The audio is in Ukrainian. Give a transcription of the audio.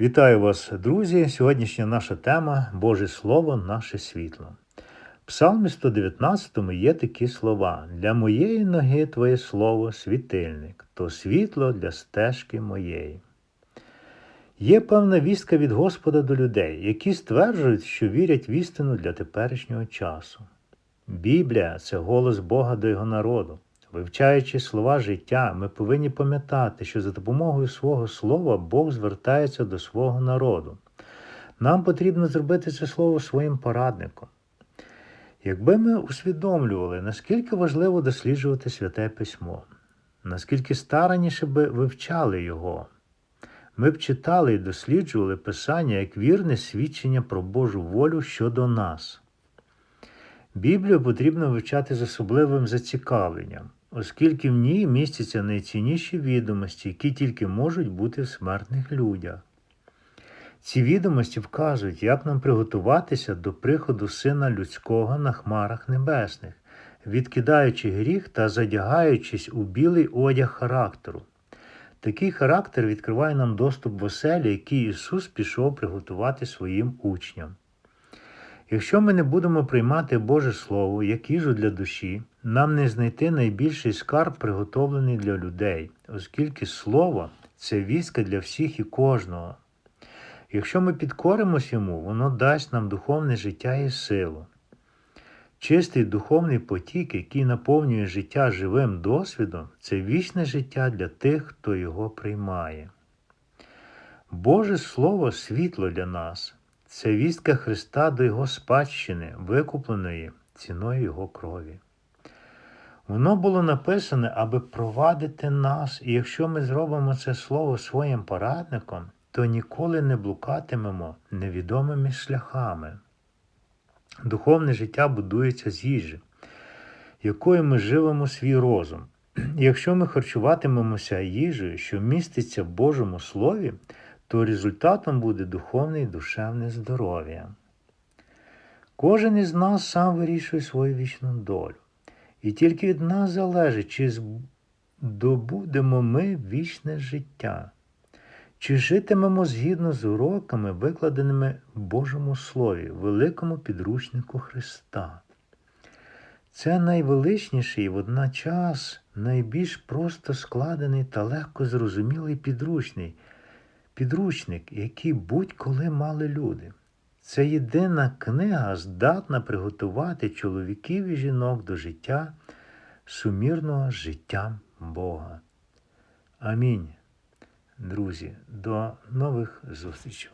Вітаю вас, друзі! Сьогоднішня наша тема Боже Слово, наше світло. В Псалмі 119 є такі слова: Для моєї ноги Твоє слово світильник, то світло для стежки моєї. Є певна вістка від Господа до людей, які стверджують, що вірять в істину для теперішнього часу. Біблія це голос Бога до його народу. Вивчаючи слова життя, ми повинні пам'ятати, що за допомогою свого слова Бог звертається до свого народу. Нам потрібно зробити це слово своїм порадником. Якби ми усвідомлювали, наскільки важливо досліджувати святе письмо, наскільки старанніше би вивчали його, ми б читали і досліджували Писання як вірне свідчення про Божу волю щодо нас. Біблію потрібно вивчати з особливим зацікавленням, оскільки в ній містяться найцінніші відомості, які тільки можуть бути в смертних людях. Ці відомості вказують, як нам приготуватися до приходу Сина Людського на хмарах небесних, відкидаючи гріх та задягаючись у білий одяг характеру. Такий характер відкриває нам доступ в оселі, який Ісус пішов приготувати своїм учням. Якщо ми не будемо приймати Боже Слово як їжу для душі, нам не знайти найбільший скарб, приготовлений для людей, оскільки Слово це вістка для всіх і кожного. Якщо ми підкоримось йому, воно дасть нам духовне життя і силу. Чистий духовний потік, який наповнює життя живим досвідом, це вічне життя для тих, хто його приймає. Боже Слово світло для нас, це вістка Христа до Його спадщини, викупленої ціною Його крові. Воно було написане, аби провадити нас, і якщо ми зробимо це слово своїм порадником, то ніколи не блукатимемо невідомими шляхами. Духовне життя будується з їжі, якою ми живемо свій розум. І якщо ми харчуватимемося їжею, що міститься в Божому Слові, то результатом буде духовне і душевне здоров'я. Кожен із нас сам вирішує свою вічну долю. І тільки від нас залежить, чи здобудемо ми вічне життя, чи житимемо згідно з уроками, викладеними в Божому Слові, великому підручнику Христа. Це найвеличніший і водночас найбільш просто складений та легко зрозумілий підручний підручник, який будь-коли мали люди. Це єдина книга здатна приготувати чоловіків і жінок до життя, сумірного життям Бога. Амінь. Друзі, до нових зустрічей.